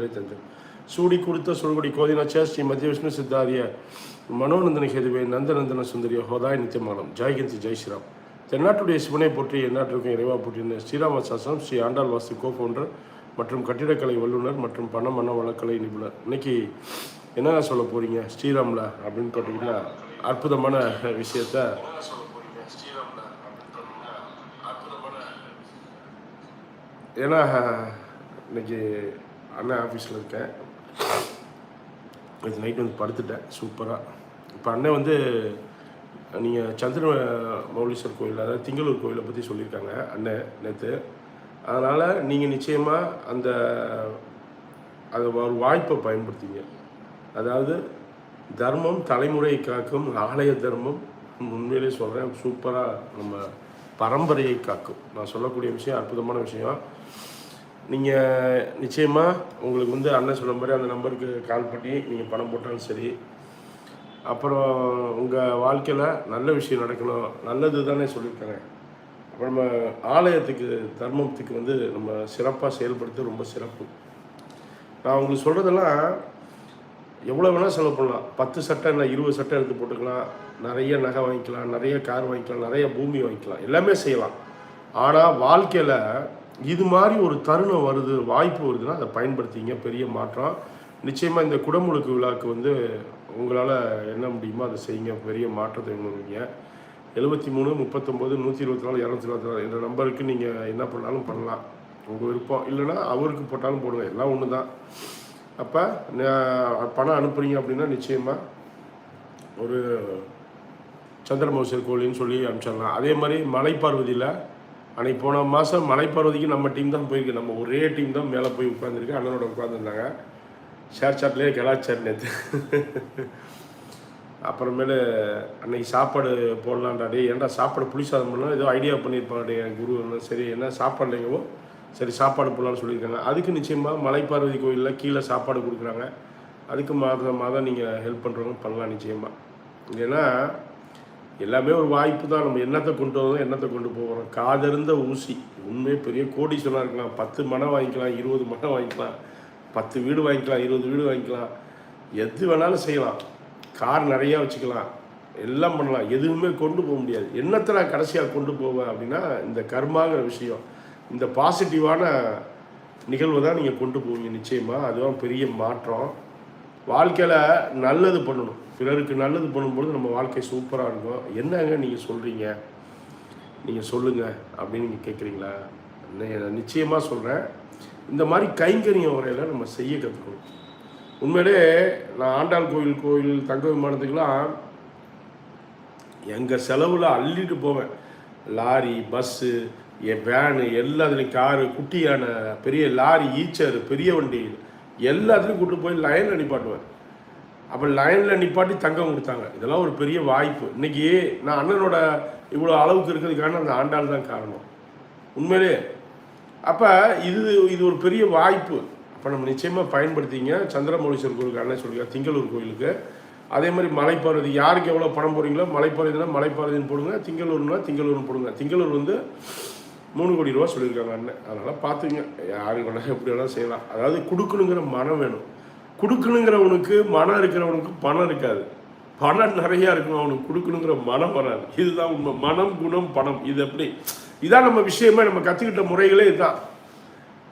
இருபத்தஞ்சு சூடி கொடுத்த சுடுகுடி கோதினாச்சா ஸ்ரீ மத்திய விஷ்ணு சித்தாரிய மனோநந்தன ஹெதுவே நந்தநந்தன சுந்தரிய ஹோதாய் நித்தியமாலம் ஜெய்ஹிந்த் ஜெய் ஸ்ரீராம். தென்னாட்டுடைய சிவனை போற்றி எந்நாட்டிற்கும் இறைவா போற்றின ஸ்ரீராம சாசனம் ஸ்ரீ ஆண்டாள் வாசி கோ ஃபவுண்டர் மற்றும் கட்டிடக்கலை வல்லுநர் மற்றும் பண மன வளக்கலை நிபுணர். இன்னைக்கு என்ன சொல்ல போறீங்க? ஸ்ரீராம்ல அப்படின்னு கேட்டிங்கன்னா அற்புதமான விஷயத்த ஏன்னா இன்னைக்கு அண்ணன் ஆஃபீஸில் இருக்கேன். இது நைட் வந்து படுத்துட்டேன். சூப்பராக இப்போ அண்ணன் வந்து நீங்கள் சந்திர மௌலீஸ்வர் கோயில் அதாவது திங்களூர் கோயிலை பற்றி சொல்லியிருக்காங்க அண்ணன் நேற்று அதனால் நீங்கள் நிச்சயமாக அந்த அது ஒரு வாய்ப்பை பயன்படுத்திங்க அதாவது தர்மம் தலைமுறை காக்கும் ஆலய தர்மம் உண்மையிலே சொல்கிறேன் சூப்பராக நம்ம பரம்பரையை காக்கும். நான் சொல்லக்கூடிய விஷயம் அற்புதமான விஷயம். நீங்கள் நிச்சயமாக உங்களுக்கு வந்து அண்ணன் சொன்ன மாதிரி அந்த நம்பருக்கு கால் பண்ணி நீங்கள் பணம் போட்டாலும் சரி அப்புறம் உங்கள் வாழ்க்கையில் நல்ல விஷயம் நடக்கணும் நல்லது தானே சொல்லியிருக்காங்க. அப்புறம் நம்ம ஆலயத்துக்கு தர்மத்துக்கு வந்து நம்ம சிறப்பாக செயல்படுத்த ரொம்ப சிறப்பு. நான் உங்களுக்கு சொல்கிறதெல்லாம் எவ்வளோ வேணால் செலவு பண்ணலாம். பத்து சட்டை இல்லை இருபது சட்டை எடுத்து போட்டுக்கலாம். நிறைய நகை வாங்கிக்கலாம் நிறைய கார் வாங்கிக்கலாம் நிறைய பூமி வாங்கிக்கலாம். எல்லாமே செய்யலாம். ஆனால் வாழ்க்கையில் இது மாதிரி ஒரு தருணம் வருது வாய்ப்பு வருதுன்னா அதை பயன்படுத்திங்க. பெரிய மாற்றம். நிச்சயமாக இந்த குடமுழுக்கு விழாக்கு வந்து உங்களால் என்ன முடியுமோ அதை செய்யுங்க. பெரிய மாற்றத்தை உணர்வீங்க எழுபத்தி மூணு முப்பத்தொம்போது நூற்றி இருபத்தி நாலு இரநூத்தி இருபத்தி நாலு என்ற நம்பருக்கு நீங்கள் என்ன பண்ணாலும் பண்ணலாம். உங்கள் விருப்பம். இல்லைன்னா அவருக்கு போட்டாலும் போடுங்க. எல்லாம் ஒன்று தான். அப்போ பணம் அனுப்புறீங்க அப்படின்னா நிச்சயமாக ஒரு சந்திரமோசர் கோழின்னு சொல்லி அனுப்பிச்சிடலாம். அதே மாதிரி மலைப்பார்வதியில் அன்னைக்கு போன மாதம் மலைப்பருவதிக்கு நம்ம டீம் தான் போயிருக்கு. நம்ம ஒரே டீம் தான் மேலே போய் உட்காந்துருக்கு அண்ணனோட உட்காந்துருந்தாங்க ஷேர் சாட்லேயே கலாச்சார் நேற்று அப்புறமேலு அன்னைக்கு சாப்பாடு போடலான்டாடி ஏன்டா சாப்பாடு புளி சாதம் பண்ணலாம் ஏதோ ஐடியா பண்ணியிருப்பாங்க என் குரு. சரி என்ன சாப்பாடு இல்லைங்கவோ சரி சாப்பாடு போடலான்னு சொல்லியிருக்காங்க. அதுக்கு நிச்சயமாக மலைப்பார்வதி கோயிலில் கீழே சாப்பாடு கொடுக்குறாங்க. அதுக்கு மாதம் மாதம் நீங்கள் ஹெல்ப் பண்ணுறவங்க பண்ணலாம் நிச்சயமாக ஏன்னா எல்லாமே ஒரு வாய்ப்பு தான். நம்ம என்னத்தை கொண்டு வரோம் என்னத்தை கொண்டு போகிறோம்? காதறிந்த ஊசி. உண்மையே பெரிய கோடீஸ்வரனாக இருக்கலாம். பத்து மனை வாங்கிக்கலாம் இருபது மனை வாங்கிக்கலாம். பத்து வீடு வாங்கிக்கலாம் இருபது வீடு வாங்கிக்கலாம். எது வேணாலும் செய்யலாம். கார் நிறையா வச்சுக்கலாம். எல்லாம் பண்ணலாம். எதுவுமே கொண்டு போக முடியாது. என்னத்தை நான் கடைசியாக கொண்டு போவேன் அப்படின்னா இந்த கர்மாங்கிற விஷயம். இந்த பாசிட்டிவான நிகழ்வை தான் நீங்கள் கொண்டு போவீங்க நிச்சயமாக அதுதான் பெரிய மாற்றம். வாழ்க்கையில் நல்லது பண்ணணும். பிறருக்கு நல்லது பண்ணும்பொழுது நம்ம வாழ்க்கை சூப்பராக இருக்கும். என்னங்க நீங்கள் சொல்கிறீங்க நீங்கள் சொல்லுங்கள் அப்படின்னு நீங்கள் கேட்குறீங்களா நிச்சயமாக சொல்கிறேன் இந்த மாதிரி கைங்கரிய உரையில் நம்ம செய்ய கற்றுக்கணும் உண்மையிலே நான் ஆண்டாள் கோயில் கோயில் தங்க விமானத்துக்கெலாம் எங்கள் செலவில் அள்ளிட்டு போவேன். லாரி பஸ்ஸு என் வேனு எல்லாத்துலேயும் காரு குட்டியான பெரிய லாரி ஈச்சர் பெரிய வண்டி எல்லாத்துலேயும் கூப்பிட்டு போய் லைனில் அனுப்பாட்டுவேன் அப்போ லைனில் நிப்பாட்டி தங்கம் கொடுத்தாங்க. இதெல்லாம் ஒரு பெரிய வாய்ப்பு. இன்றைக்கி நான் அண்ணனோட இவ்வளோ அளவுக்கு இருக்கிறதுக்கான அந்த ஆண்டாள் தான் காரணம். உண்மையிலே. அப்போ இது இது ஒரு பெரிய வாய்ப்பு. அப்போ நம்ம நிச்சயமாக பயன்படுத்திங்க. சந்திரமௌலீஸ்வரர் கோயிலுக்கு அண்ணன் சொல்லியிருக்காங்க திங்களூர் கோயிலுக்கு. அதே மாதிரி மலைப்பாரதி யாருக்கு எவ்வளோ பணம் போடுறீங்களோ மலைப்பாரதினா மலைப்பாரதின்னு போடுங்க. திங்களூர்னா திங்களூர்னு போடுங்க. திங்களூர் வந்து மூணு கோடி ரூபா சொல்லியிருக்காங்க அண்ணன். அதனால் பார்த்துங்க யாருக்கு வேணால் எப்படி வேணால் செய்யலாம். அதாவது கொடுக்கணுங்கிற மனம் வேணும். கொடுக்கணுங்கிறவனுக்கு மனம் இருக்கிறவனுக்கு பணம் இருக்காது. பணம் நிறையா இருக்கணும் அவனுக்கு கொடுக்கணுங்கிற மனம் வராது. இதுதான் உண்மை. மனம் குணம் பணம். இது எப்படி? இதான் நம்ம விஷயமே. நம்ம கற்றுக்கிட்ட முறைகளே இதுதான்.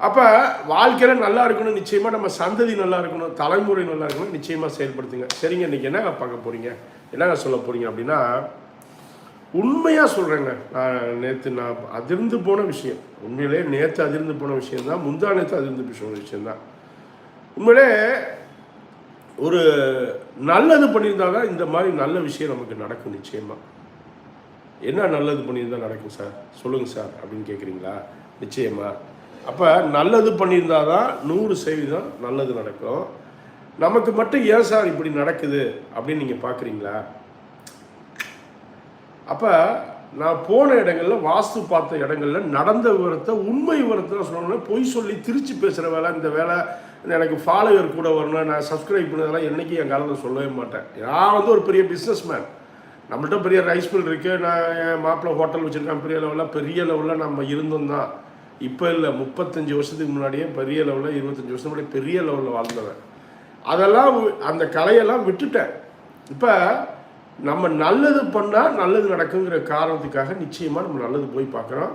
அப்போ வாழ்க்கையில் நல்லா இருக்கணும் நிச்சயமாக நம்ம சந்ததி நல்லா இருக்கணும் தலைமுறை நல்லா இருக்கணும் நிச்சயமாக செயல்படுத்துங்க. சரிங்க இன்றைக்கி என்ன பார்க்க போகிறீங்க என்னங்க சொல்ல போகிறீங்க அப்படின்னா உண்மையாக சொல்கிறேங்க நான் நேற்று நான் அதிர்ந்து போன விஷயம். உண்மையிலே நேற்று அதிர்ந்து போன விஷயம்தான் முந்தா நேற்று அதிர்ந்து போன விஷயம்தான். உண்மையிலே ஒரு நல்லது பண்ணியிருந்தா தான் இந்த மாதிரி நல்ல விஷயம் நமக்கு நடக்கும் நிச்சயமாக என்ன நல்லது பண்ணியிருந்தா நடக்கும் சார்? சொல்லுங்கள் சார் அப்படின்னு கேட்குறீங்களா நிச்சயமாக அப்போ நல்லது பண்ணியிருந்தா தான் நூறு சதவீதம் நல்லது நடக்கும். நமக்கு மட்டும் ஏன் சார் இப்படி நடக்குது அப்படின்னு நீங்கள் பார்க்குறீங்களா அப்போ நான் போன இடங்கள்ல வாஸ்து பார்த்த இடங்கள்ல நடந்த விவரத்தை உண்மை விவரத்தை சொல்லணும்னா பொய் சொல்லி திருச்சி பேசுகிற வேலை இந்த வேலை எனக்கு ஃபாலோவர் கூட வரணும் நான் சப்ஸ்கிரைப் பண்ணதெல்லாம் என்றைக்கும் என் காலத்தில் சொல்லவே மாட்டேன். நான் வந்து ஒரு பெரிய பிஸ்னஸ் மேன் நம்மள்ட்ட பெரிய ரைஸ் மில் இருக்குது நான் என் மாப்பிள்ளை ஹோட்டல் வச்சுருக்கேன். பெரிய லெவலில் பெரிய லெவலில் நம்ம இருந்தோம் தான் இப்போ இல்லை முப்பத்தஞ்சு வருஷத்துக்கு முன்னாடியே பெரிய லெவலில் இருபத்தஞ்சி வருஷம் முன்னாடி பெரிய லெவலில் வாழ்ந்தவன். அதெல்லாம் அந்த கலையெல்லாம் விட்டுட்டேன். இப்போ நம்ம நல்லது பண்ணால் நல்லது நடக்குங்கிற காரணத்துக்காக நிச்சயமாக நம்ம நல்லது போய் பார்க்குறோம்.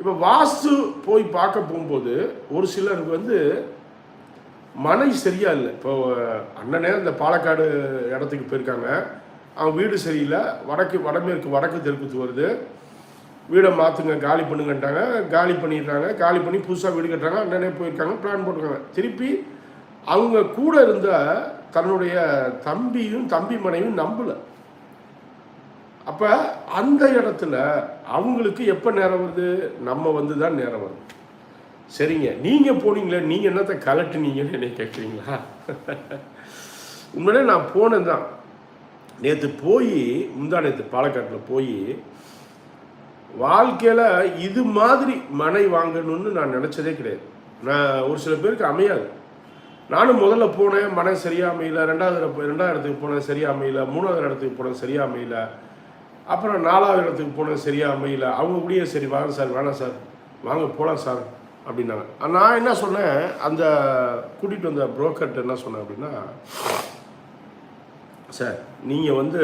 இப்போ வாஸ்து போய் பார்க்க போகும்போது ஒரு சிலருக்கு வந்து மனை சரியா இல்லை. இப்போ அண்ணனே அந்த பாலக்காடு இடத்துக்கு போயிருக்காங்க. அவன் வீடு சரியில்லை. வடக்கு வடமேற்கு வடக்கு தெற்குத்து வருது. வீடை மாற்றுங்க காலி பண்ணுங்கன்ட்டாங்க. காலி பண்ணிடுறாங்க. காலி பண்ணி புதுசாக வீடு கட்டுறாங்க. அண்ணனே போயிருக்காங்க பிளான் போட்டிருக்காங்க. திருப்பி அவங்க கூட இருந்த தன்னுடைய தம்பியும் தம்பி மனைவியும் நம்பலை. அப்போ அந்த இடத்துல அவங்களுக்கு எப்போ நேரம் வருது? நம்ம வந்து தான் நேரம் வருது. சரிங்க. நீங்கள் போனீங்களே நீங்கள் என்னத்தை கலட்டுனீங்கன்னு என்னை கேட்குறீங்களா உண்மையிலே நான் போனேன் தான் நேற்று போய் முந்தா நேற்று பாலக்காட்டில் போய் வாழ்க்கையில் இது மாதிரி மனை வாங்கணும்னு நான் நினச்சதே கிடையாது. நான் ஒரு சில பேருக்கு அமையாது. நானும் முதல்ல போனேன் மனை சரியாக அமையல. ரெண்டாவது ரெண்டாவது இடத்துக்கு போனேன் சரியாக அமையல. மூணாவது இடத்துக்கு போனேன் சரியாக அமையல. அப்புறம் நாலாவது இடத்துக்கு போனேன் சரியாக அமையல. அவங்க கூடயே சரி வாங்க சார் வேணாம் சார். வாங்க போகலாம் சார். அப்படின்னாங்க. நான் என்ன சொன்னேன் அந்த கூட்டிகிட்டு வந்த புரோக்கர்கிட்ட என்ன சொன்னேன் அப்படின்னா சார் நீங்கள் வந்து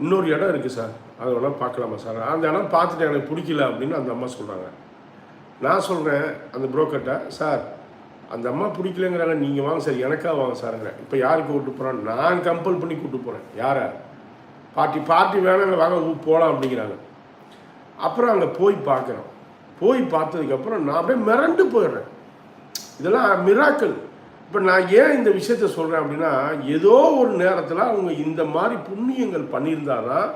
இன்னொரு இடம் இருக்குது சார். அது வேணால் பார்க்கலாமா சார்? அந்த இடம் பார்த்துட்டு எனக்கு பிடிக்கல அப்படின்னு அந்த அம்மா சொல்கிறாங்க நான் சொல்கிறேன் அந்த புரோக்கர்கிட்ட சார் அந்த அம்மா பிடிக்கலங்கிறாங்க நீங்கள் வாங்க சார். எனக்கா வாங்க சாருங்க இப்போ யாருக்கு கூப்பிட்டு போகிறேன் நான் கம்பல் பண்ணி கூப்பிட்டு போகிறேன் யாரை? பார்ட்டி பார்ட்டி வேணாங்க வாங்க போகலாம் அப்படிங்கிறாங்க. அப்புறம் அங்கே போய் பார்க்குறோம். போய் பார்த்ததுக்கப்புறம் நான் அப்படியே மிரண்டு போயிடுறேன். இதெல்லாம் மிராக்கள் இப்போ நான் ஏன் இந்த விஷயத்த சொல்கிறேன் அப்படின்னா ஏதோ ஒரு நேரத்தில் அவங்க இந்த மாதிரி புண்ணியங்கள் பண்ணியிருந்தாதான்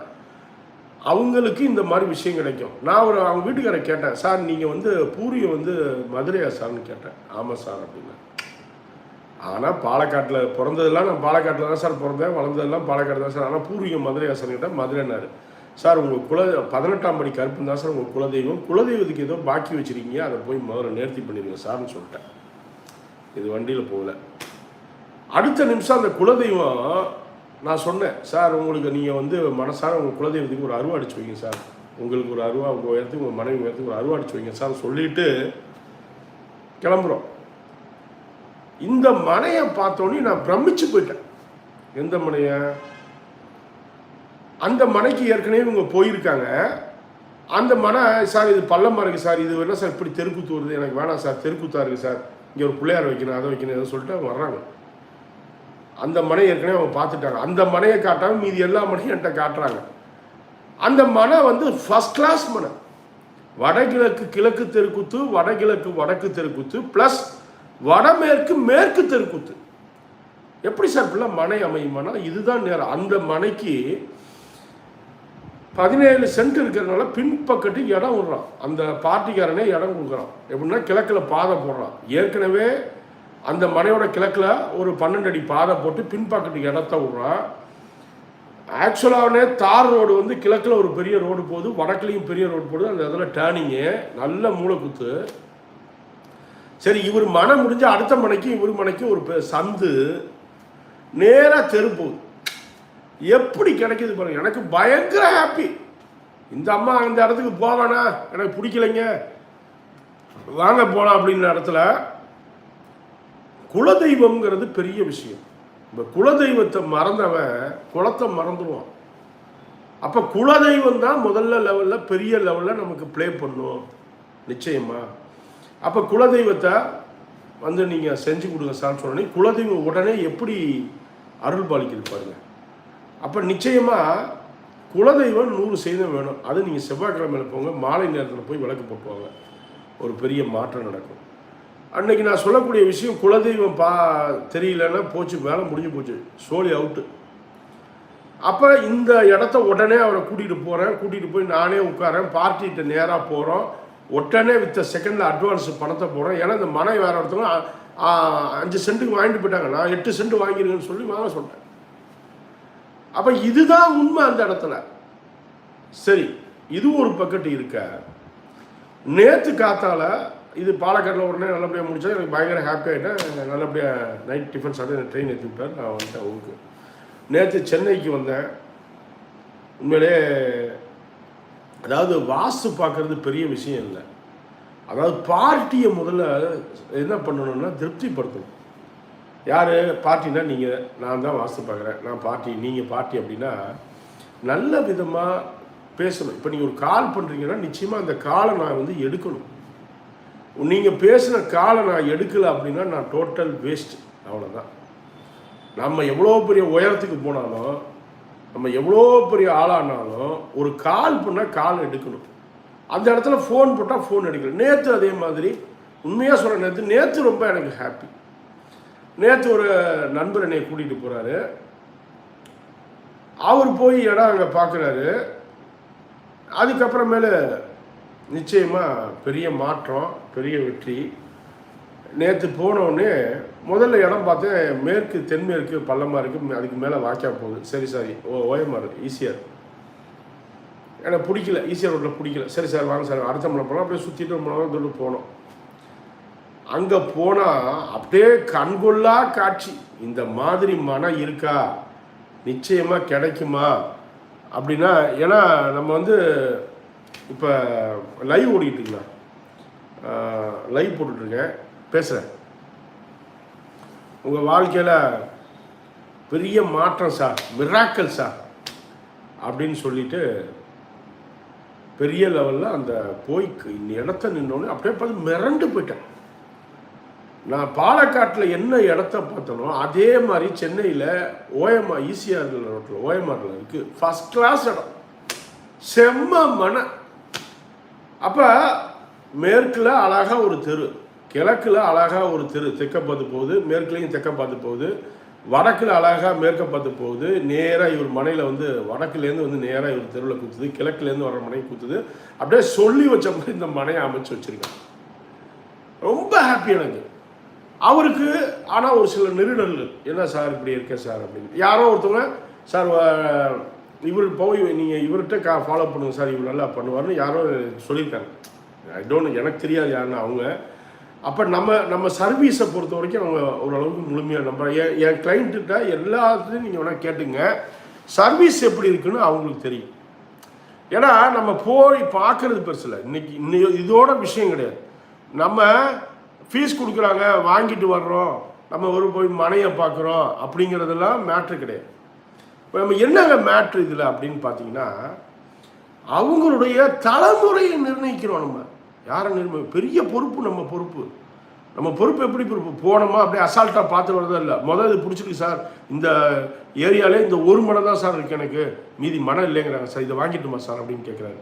அவங்களுக்கு இந்த மாதிரி விஷயம் கிடைக்கும். நான் ஒரு அவங்க வீட்டுக்காரை கேட்டேன் சார் நீங்கள் வந்து பூரியை வந்து மதுரையா சார்னு கேட்டேன். ஆமாம் சார் அப்படின்னா ஆனால் பாலக்காட்டில் பிறந்ததெல்லாம் நான் பாலக்காட்டில் தான் சார் பிறந்தேன் வளர்ந்ததெல்லாம் பாலக்காடு தான் சார். ஆனால் பூர்வீகம் மதுரையா சார் கேட்டால் மதுரைனாரு சார் உங்கள் குல பதினெட்டாம் படி கருப்பு தான் சார் உங்கள் குலதெய்வம். குலதெய்வத்துக்கு ஏதோ பாக்கி வச்சிருக்கீங்க. அதை போய் முதல்ல நேர்த்தி பண்ணிடுங்க சார்னு சொல்லிட்டேன். இது வண்டியில் போகல. அடுத்த நிமிஷம் அந்த குலதெய்வம் நான் சொன்னேன் சார் உங்களுக்கு நீங்கள் வந்து மனசார உங்கள் குலதெய்வத்துக்கு ஒரு அருவா அடிச்சு வைங்க சார். உங்களுக்கு ஒரு அருவா உங்கள் உயரத்துக்கு உங்கள் மனைவி உயரத்துக்கு ஒரு அருவா அடிச்சு வைங்க சார் சொல்லிட்டு கிளம்புறோம். இந்த மனையை பார்த்தோன்னே நான் பிரமிச்சு போயிட்டேன். எந்த மனையை? அந்த மனைக்கு ஏற்கனவே இவங்க போயிருக்காங்க. அந்த மனை சார் இது பள்ளமாக இருக்குது சார்? இது என்ன சார் இப்படி தெருக்குத்து வருது? எனக்கு வேணாம் சார். தெருக்குத்தா இருக்குது சார். இங்கே ஒரு பிள்ளையார் வைக்கணும் அதை வைக்கணும் எதை சொல்லிட்டு அவங்க வர்றாங்க. அந்த மனை ஏற்கனவே அவங்க பார்த்துட்டாங்க. அந்த மனையை காட்டாமல் மீதி எல்லா மனையும் என்கிட்ட காட்டுறாங்க. அந்த மனை வந்து ஃபர்ஸ்ட் கிளாஸ் மனை. வடகிழக்கு கிழக்கு தெருக்குத்து வடகிழக்கு வடக்கு தெருக்குத்து ப்ளஸ் வடமேற்கு மேற்கு தெருக்குத்து. எப்படி சார் இப்படிலாம் மனை அமையுமானா இதுதான் நேரம். அந்த மனைக்கு பதினேழு சென்ட் இருக்கிறதுனால பின்பக்கத்து இடம் விடுறான். அந்த பார்ட்டிக்காரனே இடம் கொடுக்குறான். எப்படின்னா கிழக்கில் பாதை போடுறான். ஏற்கனவே அந்த மனையோட கிழக்கில் ஒரு பன்னெண்டு அடி பாதை போட்டு பின்பக்கத்துக்கு இடத்த விடுறான். ஆக்சுவலாகவே தார் ரோடு வந்து கிழக்கில் ஒரு பெரிய ரோடு போகுது வடக்குலேயும் பெரிய ரோடு போகுது. அந்த இதில் டேர்னிங்கு நல்ல மூளைக்குத்து. சரி இவர் மனை முடிஞ்ச அடுத்த மனைக்கு இவர் மனைக்கு ஒரு பெ- சந்து நேராக தெரு போகுது எப்படி கிடைக்கிது பாருங்க. எனக்கு பயங்கர ஹாப்பி இந்த அம்மா அந்த இடத்துக்கு போவேனா? எனக்கு பிடிக்கலைங்க. வாங்க போகலாம் அப்படின்ற இடத்துல குலதெய்வம்ங்கிறது பெரிய விஷயம். இந்த குலதெய்வத்தை மறந்தவன் குளத்தை மறந்துடுவான். அப்போ குலதெய்வம் தான் முதல்ல லெவலில் பெரிய லெவலில் நமக்கு ப்ளே பண்ணும். நிச்சயமா? அப்போ குலதெய்வத்தை வந்து நீங்கள் செஞ்சு கொடுங்க சார் சொன்னோன்னே குலதெய்வம் உடனே எப்படி அருள் பாலிக்குது பாருங்கள் அப்போ நிச்சயமாக குலதெய்வம் நூறு செய்தம் வேணும். அது நீங்கள் செவ்வாய்க்கிழமையில போங்க மாலை நேரத்தில் போய் விளக்கு போட்டுவாங்க. ஒரு பெரிய மாற்றம் நடக்கும். அன்னைக்கு நான் சொல்லக்கூடிய விஷயம் குலதெய்வம் பா தெரியலன்னா போச்சு வேலை முடிஞ்சு போச்சு. சோழி அவுட்டு அப்போ இந்த இடத்த உடனே அவரை கூட்டிகிட்டு போகிறேன் கூட்டிகிட்டு போய் நானே உட்காரேன் பார்ட்டிகிட்ட நேராக போகிறோம் உடனே வித்த செகண்டில் அட்வான்ஸ் பணத்தை போடுறேன் ஏன்னா இந்த மனை வேறு ஒருத்தவங்க அஞ்சு சென்ட்டுக்கு வாங்கிட்டு போயிட்டாங்க. நான் எட்டு சென்ட் வாங்கிருங்கன்னு சொல்லி வாங்க சொல்கிறேன் அப்போ இதுதான் உண்மை அந்த இடத்துல. சரி இது ஒரு பக்கத்து இருக்க. நேற்று காத்தால இது பாலக்காட்டில் உடனே நல்லபடியாக முடிச்சா எனக்கு பயங்கர ஹாப்பி ஆகிட்டேன் நல்லபடியாக நைட் டிஃபன் சாப்பிட்டு ட்ரெயின் ஏற்றி நான் வந்துட்டேன் ஊருக்கு. நேற்று சென்னைக்கு வந்தேன். உண்மையிலே அதாவது வாஸ்து பார்க்கறது பெரிய விஷயம் இல்லை. அதாவது பார்ட்டியை முதல்ல என்ன பண்ணணும்னா திருப்திப்படுத்தணும். யார்? பார்ட்டினா நீங்கள் நான் தான் வாஸ்து பார்க்குறேன். நான் பார்ட்டி நீங்கள் பார்ட்டி அப்படின்னா நல்ல விதமாக பேசணும். இப்போ நீங்கள் ஒரு கால் பண்ணுறீங்கன்னா நிச்சயமாக அந்த காலை நான் வந்து எடுக்கணும். நீங்கள் பேசின காலை நான் எடுக்கலை அப்படின்னா நான் டோட்டல் வேஸ்ட் அவ்வளோதான் நம்ம எவ்வளோ பெரிய உயரத்துக்கு போனாலும் நம்ம எவ்வளோ பெரிய ஆளானாலும் ஒரு கால் பண்ணால் கால் எடுக்கணும். அந்த இடத்துல ஃபோன் போட்டால் ஃபோன் எடுக்கணும். நேற்று அதே மாதிரி உண்மையாக சொல்கிற நேற்று நேற்று ரொம்ப எனக்கு ஹாப்பி நேற்று ஒரு நண்பர் என்னை கூட்டிகிட்டு போகிறாரு அவர் போய் இடம் அங்கே பார்க்குறாரு அதுக்கப்புறமேல நிச்சயமாக பெரிய மாற்றம் பெரிய வெற்றி. நேற்று போனோடனே முதல்ல இடம் பார்த்து மேற்கு தென்மேற்கு பள்ளமாக இருக்குது அதுக்கு மேலே வாய்க்கா போகுது. சரி சாரி ஓ ஓஎம்ஆர் ஈஸியாக எனக்கு பிடிக்கல ஈஸியாக ரோட்டில் பிடிக்கல. சரி சார் வாங்க சார் அடுத்த மலை போனால் அப்படியே சுற்றிட்டு மலை நேரம் போனோம். அங்கே போனால் அப்படியே கண்கொள்ளா காட்சி. இந்த மாதிரி மனம் இருக்கா? நிச்சயமாக கிடைக்குமா? அப்படின்னா ஏன்னா நம்ம வந்து இப்போ லைவ் ஓடிக்கிட்டுங்களா லைவ் போட்டுட்ருக்கேன். பேசுகிறேன் உங்கள் வாழ்க்கையில் பெரிய மாற்றம் சார் மிராக்கல் சார் அப்படின்னு சொல்லிட்டு பெரிய லெவலில் அந்த போய் இந்த இடத்த நின்னோடனே அப்படியே பார்த்து மிரண்டு போயிட்டேன். நான் பாலக்காட்டில் என்ன இடத்த பார்த்தனோ அதே மாதிரி சென்னையில் ஓஎம்ஆர் ஈசிஆர் ரோட்டில் ஓஎம்ஆரில் இருக்குது ஃபஸ்ட் கிளாஸ் இடம். செம்ம மன அப்போ மேற்கில் அழகாக ஒரு தெரு கிழக்கில் அழகாக ஒரு தெரு தெற்க பார்த்து போகுது மேற்குலையும் தெற்க பார்த்து போகுது வடக்கில் அழகாக மேற்க பார்த்து போகுது நேராக இவர் மனையில் வந்து வடக்குலேருந்து வந்து நேராக இவர் தெருவில் குத்துது கிழக்குலேருந்து வர மனையை குத்துது அப்படியே சொல்லி வச்ச மாதிரி இந்த மனையை அமைச்சு வச்சுருக்காங்க ரொம்ப ஹாப்பி எனக்கு. அவருக்கு ஆனால் ஒரு சில நெருடல்கள் என்ன சார் இப்படி இருக்க சார் அப்படின்னு. யாரோ ஒருத்தவங்க சார் இவர் போய் நீங்கள் இவர்கிட்ட கா ஃபாலோ பண்ணுங்க சார் இவர் நல்லா பண்ணுவார்னு யாரோ சொல்லியிருக்காங்க. ஐ டோன்ட் எனக்கு தெரியாது யாருன்னு அவங்க. அப்போ நம்ம நம்ம சர்வீஸை பொறுத்த வரைக்கும் அவங்க ஓரளவுக்கு முழுமையாக நம்ம என் என் கிளைண்ட்டுகிட்ட எல்லாத்துலேயும் நீங்கள் வேணால் கேட்டுங்க. சர்வீஸ் எப்படி இருக்குன்னு அவங்களுக்கு தெரியும். ஏன்னா நம்ம போய் பார்க்கறது பெருசு இல்லை இன்னைக்கு இன்னைக்கு இதோட விஷயம் கிடையாது. நம்ம ஃபீஸ் கொடுக்குறாங்க வாங்கிட்டு வர்றோம் நம்ம ஒரு போய் மனையை பார்க்குறோம் அப்படிங்கிறதெல்லாம் மேட்ரு கிடையாது. இப்போ நம்ம என்னங்க மேட்ரு இதில் அப்படின்னு பார்த்தீங்கன்னா அவங்களுடைய தலைமுறையை நிர்ணயிக்கிறோம் நம்ம. யாரை நிர்ணய பெரிய பொறுப்பு நம்ம பொறுப்பு. நம்ம பொறுப்பு எப்படி பொறுப்பு? போனோமா அப்படியே அசால்ட்டாக பார்த்து வரதா இல்லை? முதல் இது பிடிச்சிருக்கு சார் இந்த ஏரியாலே இந்த ஒரு மனம் தான் சார் இருக்குது எனக்கு. மீதி மனம் இல்லைங்கிறாங்க. சார் இதை வாங்கிட்டுமா சார் அப்படின்னு கேட்குறாரு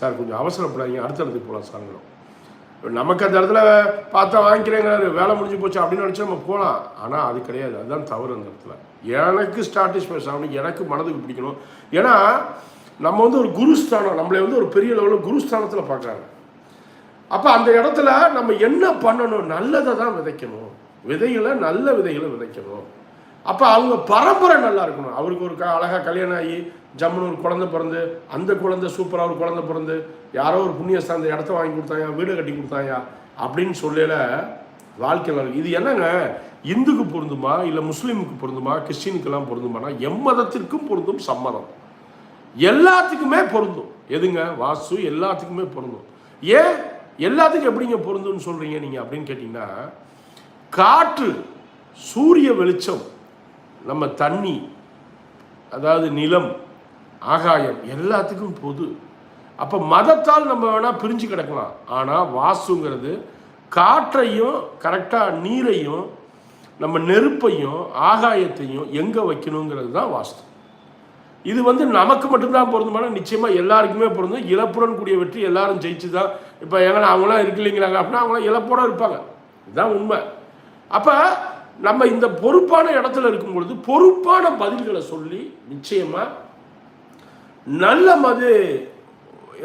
சார் கொஞ்சம் அவசரப்படாதீங்க அடுத்தடுத்து போகலாம் சார்ங்கிறோம் நமக்கு அந்த இடத்துல பார்த்தா வாங்கிக்கிறேங்கிறாரு. வேலை முடிஞ்சு போச்சு அப்படின்னு நினச்சி நம்ம போகலாம். ஆனால் அது கிடையாது. அதுதான் தவறு அந்த இடத்துல. எனக்கு ஸ்டாட்டிஸ்ஃபைஸ் ஆகணும் எனக்கு மனதுக்கு பிடிக்கணும். ஏன்னா நம்ம வந்து ஒரு குருஸ்தானம். நம்மளை வந்து ஒரு பெரிய லெவலில் குருஸ்தானத்தில் பார்க்குறாங்க. அப்போ அந்த இடத்துல நம்ம என்ன பண்ணணும்? நல்லதை தான் விதைக்கணும். விதைகளை நல்ல விதைகளை விதைக்கணும். அப்போ அவங்க பரம்பரை நல்லா இருக்கணும். அவருக்கு ஒரு க அழகாக கல்யாணம் ஆகி ஜம்முன்னு ஒரு குழந்தை பிறந்து அந்த குழந்தை சூப்பராக ஒரு குழந்தை பிறந்து யாரோ ஒரு புண்ணியஸ்தான இடத்த வாங்கி கொடுத்தாயா வீடு கட்டி கொடுத்தாயா அப்படின்னு சொல்லல வாழ்க்கை நல்லா இது என்னங்க? இந்துக்கு பொருந்துமா இல்லை முஸ்லீமுக்கு பொருந்துமா கிறிஸ்டினுக்கெல்லாம் பொருந்துமானா எம்மதத்திற்கும் பொருந்தும் சம்மதம். எல்லாத்துக்குமே பொருந்தும். எதுங்க? வாஸ்து எல்லாத்துக்குமே பொருந்தும். ஏன்? எல்லாத்துக்கும் எப்படிங்க பொருந்தும்னு சொல்கிறீங்க நீங்கள் அப்படின்னு கேட்டிங்கன்னா காற்று சூரிய வெளிச்சம் நம்ம தண்ணி அதாவது நிலம் ஆகாயம் எல்லாத்துக்கும் பொது. அப்போ மதத்தால் நம்ம வேணால் பிரிஞ்சு கிடக்கலாம். ஆனால் வாஸ்துங்கிறது காற்றையும் கரெக்டாக நீரையும் நம்ம நெருப்பையும் ஆகாயத்தையும் எங்கே வைக்கணுங்கிறது தான் வாஸ்து. இது வந்து நமக்கு மட்டும்தான் பொருந்துமான நிச்சயமாக எல்லாருக்குமே பொருந்தும். இழப்புடன் கூடிய வெற்றி எல்லாரும் ஜெயிச்சு தான் இப்போ எங்கன்னா அவங்களாம் இருக்கு இல்லைங்கிறாங்க அப்படின்னா அவங்களாம் இழப்போட இருப்பாங்க. இதுதான் உண்மை. அப்போ நம்ம இந்த பொறுப்பான இடத்துல இருக்கும் பொழுது பொறுப்பான பதில்களை சொல்லி நிச்சயமாக நல்ல மது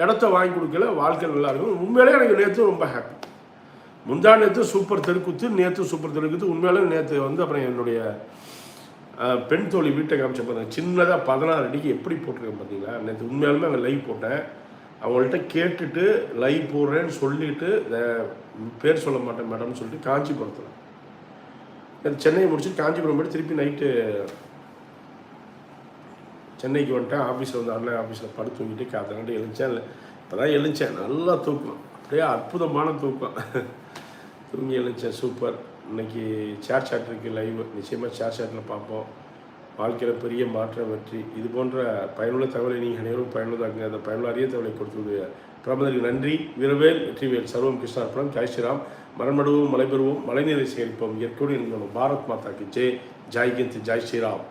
இடத்த வாங்கி கொடுக்கல வாழ்க்கை நல்லா இருக்கும். உண்மையிலே எனக்கு நேற்று ரொம்ப ஹாப்பி முந்தா நேற்று சூப்பர் தெருக்குத்து நேற்று சூப்பர் தெருக்குத்து. உண்மையிலே நேற்று வந்து அப்புறம் என்னுடைய பெண் தோழி வீட்டை காமிச்ச பார்த்தேன் சின்னதாக பதினாறு அடிக்கு எப்படி போட்டிருக்கேன் பார்த்தீங்களா நேற்று உண்மையாலுமே அங்கே லைவ் போட்டேன். அவங்கள்ட்ட கேட்டுட்டு லைவ் போடுறேன்னு சொல்லிட்டு பேர் சொல்ல மாட்டேன் மேடம்னு சொல்லிட்டு காஞ்சிபுரத்தில். சென்னை முடிச்சுட்டு காஞ்சிபுரம் போய் திருப்பி நைட்டு சென்னைக்கு வந்துட்டேன். ஆஃபீஸில் வந்து அண்ணன் ஆஃபீஸில் படுத்து தூங்கிட்டு காத்தாண்டு எழுந்தேன். இல்லை இப்போ தான் எழுந்தேன். நல்லா தூக்கம். அப்படியே அற்புதமான தூக்கம். தூங்கி எழுந்தேன். சூப்பர் இன்னைக்கு சேர் சாட் இருக்குது லைவ் நிச்சயமாக சேர் சாட்டில் பார்ப்போம். வாழ்க்கையில் பெரிய மாற்றம் வெற்றி இது போன்ற பயனுள்ள தகவலை நீங்கள் அனைவரும் பயனுள்ளதாங்க அந்த பயனுள்ள அரிய தகவலை கொடுத்தது பிரபலருக்கு நன்றி. வீரவேல் வெற்றிவேல். சர்வம் கிருஷ்ணார்பணம். ஜெய் ஸ்ரீராம். மரமடுவோம் மலை பெறுவோம் மழைநீரை சேகரிப்போம் இயற்கையோடு பாரத் மாதாக்கு ஜெய். ஜாய்கிந்த் ஜாய் ஸ்ரீராம்.